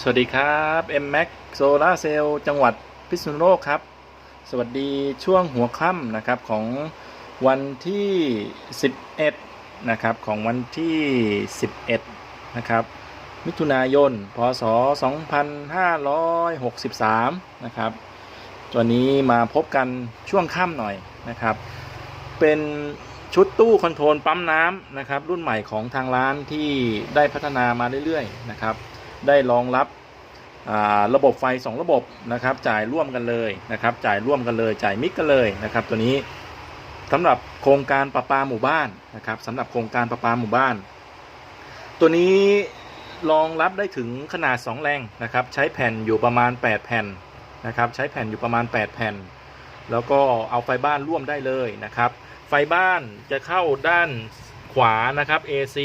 สวัสดีครับ M Max Solar Cell จังหวัดพิษณุโลกครับ สวัสดีช่วงหัวค่ำนะครับของวันที่ 11 นะครับของวันที่ 11 นะครับ มิถุนายน พศ 2563 นะครับวันนี้มาพบกันช่วงค่ำหน่อยนะครับ เป็นชุดตู้คอนโทรลปั๊มน้ำนะครับ รุ่นใหม่ของทางร้านที่ได้พัฒนามาเรื่อยๆ นะครับ ได้รองรับระบบไฟ 2 ระบบนะครับ จ่ายร่วมกันเลยนะครับ จ่ายร่วมกันเลย จ่ายมิกกันเลยนะครับ ตัวนี้สำหรับโครงการประปาหมู่บ้านนะครับสำหรับโครงการประปาหมู่บ้าน ตัวนี้รองรับได้ถึงขนาด 2 แรงนะครับ ใช้แผ่นอยู่ประมาณ 8 แผ่นนะครับ ใช้แผ่นอยู่ประมาณ 8 แผ่น แล้วก็เอาไฟบ้านร่วมได้เลยนะครับ ไฟบ้านจะเข้าด้าน ขวานะครับ AC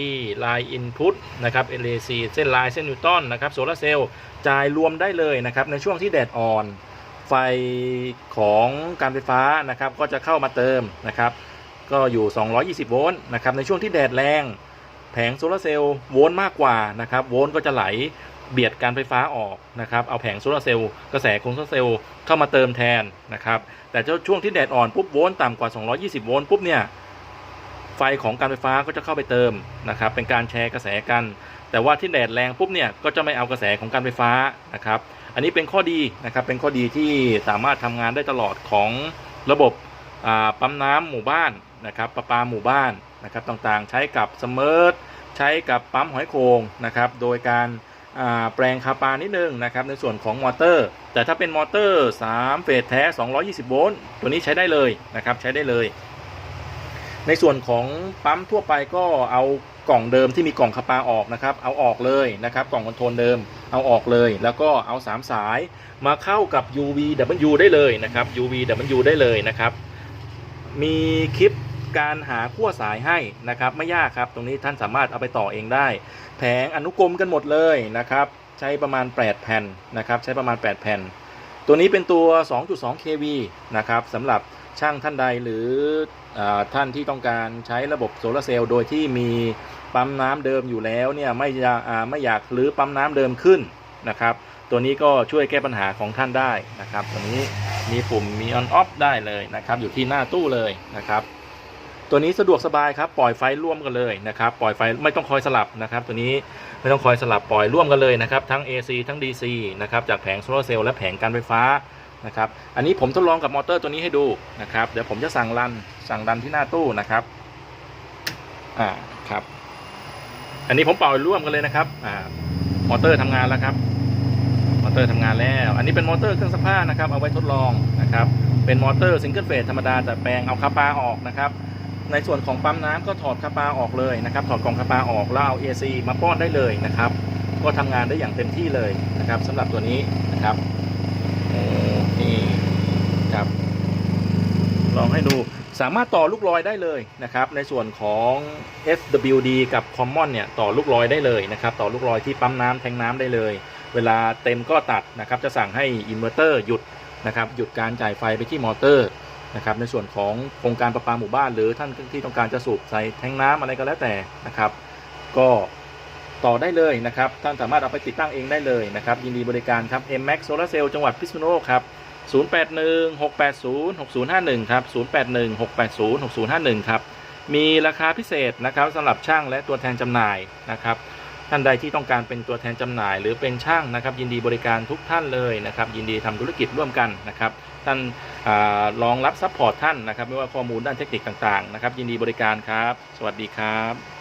line input นะครับ AC เส้นลายเส้นนิวตันนะครับโซลาร์เซลล์จ่ายรวมได้เลยนะครับในช่วงที่แดดอ่อน ไฟของการไฟฟ้านะครับก็จะเข้ามาเติมนะครับก็อยู่ 220 โวลต์นะครับในช่วงที่แดดแรง แผงโซลาร์เซลล์โวลต์มากกว่านะครับโวลต์ก็จะไหลเบียดการไฟฟ้าออกนะครับ เอาแผงโซลาร์เซลล์กระแสของโซลาร์เซลล์เข้ามาเติมแทนนะครับ แต่เจ้าช่วงที่แดดอ่อนปุ๊บโวลต์ต่ำกว่า 220 โวลต์ปุ๊บเนี่ย ไฟของการไฟฟ้าก็จะเข้าไปเติมนะครับ เป็นการแชร์กระแสกัน แต่ว่าที่แดดแรงปุ๊บเนี่ยก็จะไม่เอากระแสของการไฟฟ้านะครับ อันนี้เป็นข้อดีนะครับ เป็นข้อดีที่สามารถทำงานได้ตลอดของระบบปั๊มน้ำหมู่บ้านนะครับประปาหมู่บ้านนะครับต่างๆ ใช้กับสมิร์ทใช้กับปั๊มหอยโขงนะครับโดยการแปลงคาปานิดนึงนะครับในส่วนของมอเตอร์ แต่ถ้าเป็นมอเตอร์ 3 เฟสแท้ 220 โวลต์ตัวนี้ใช้ได้เลยนะครับใช้ได้เลย ในส่วนของปั๊มทั่วไปก็เอากล่องเดิมที่มีกล่องคาปาออกนะครับ เอาออกเลยนะครับ กล่องคอนโทรลเดิมเอาออกเลย แล้วก็เอา 3 สายมาเข้ากับ UVW ได้เลยนะครับ UVW ได้เลยนะครับ มีคลิปการหาขั้วสายให้นะครับ ไม่ยากครับ ตรงนี้ท่านสามารถเอาไปต่อเองได้ แผงอนุกรมกันหมดเลยนะครับ ใช้ประมาณ 8 แผ่นนะครับ ใช้ประมาณ 8 แผ่น ตัวนี้เป็นตัว 2.2 kV นะครับสำหรับ ช่างท่านใดหรืออท่านที่ต้องการใช้ระบบโซลาเซลล์โดยที่มีปั๊มน้ำเดิมอยู่แล้วเนี่ยไม่อยากไม่อยากหรือปั๊มน้ำเดิมขึ้นนะครับ ตัวนี้ก็ช่วยแก้ปัญหาของท่านได้นะครับ ตัวนี้มีปุ่มมีออนออฟได้เลยนะครับ อยู่ที่หน้าตู้เลยนะครับ ตัวนี้สะดวกสบายครับปล่อยไฟร่วมกันเลยนะครับ ปล่อยไฟไม่ต้องคอยสลับนะครับ ตัวนี้ไม่ต้องคอยสลับปล่อยร่วมกันเลยนะครับ ทั้ง AC ทั้ง DC นะครับจากแผงโซลาเซลล์และแผงการไฟฟ้า นะครับ อันนี้ผมทดลองกับมอเตอร์ตัวนี้ให้ดูนะครับ เดี๋ยวผมจะสั่งรันสั่งรันที่หน้าตู้นะครับ อ่าครับ อันนี้ผมปล่อยร่วมกันเลยนะครับ อ่ามอเตอร์ทำงานแล้วครับ มอเตอร์ทำงานแล้ว อันนี้เป็นมอเตอร์เครื่องซักผ้านะครับ เอาไว้ทดลองนะครับ เป็นมอเตอร์ซิงเกิลเฟสธรรมดาแต่แปลงเอาคาปาออกนะครับ ในส่วนของปั๊มน้ำก็ถอดคาปาออกเลยนะครับ ถอดกล่องคาปาออกแล้วเอา AC มาป้อนได้เลยนะครับ ก็ทำงานได้อย่างเต็มที่เลยนะครับสำหรับตัวนี้นะครับ นี่ครับลองให้ดูสามารถต่อลูกลอยได้เลยนะครับ ในส่วนของ FWD กับ Common เนี่ยต่อลูกลอยได้เลยนะครับ ต่อลูกลอยที่ปั๊มน้ำแทงน้ำได้เลย เวลาเต็มก็ตัดนะครับ จะสั่งให้อินเวอร์เตอร์หยุดนะครับหยุดการจ่ายไฟไปที่มอเตอร์นะครับ ในส่วนของโครงการประปาหมู่บ้าน หรือท่านที่ต้องการจะสูบใส่แทงน้ำอะไรก็แล้วแต่นะครับ ก็ ต่อได้เลยนะครับ ท่านสามารถเอาไปติดตั้งเองได้เลยนะครับ ยินดีบริการครับ M Max Solar Cell จังหวัดพิษณุโลกครับ 0816806051 ครับ 0816806051 ครับ มีราคาพิเศษนะครับสำหรับช่างและตัวแทนจำหน่ายนะครับท่านใดที่ต้องการเป็นตัวแทนจำหน่าย หรือเป็นช่างนะครับ ยินดีบริการทุกท่านเลยนะครับ ยินดีทำธุรกิจร่วมกันนะครับ ท่านอารองรับซัพพอร์ตท่านนะครับ ไม่ว่าข้อมูลด้านเทคนิคต่างๆนะครับ ยินดีบริการครับ สวัสดีครับ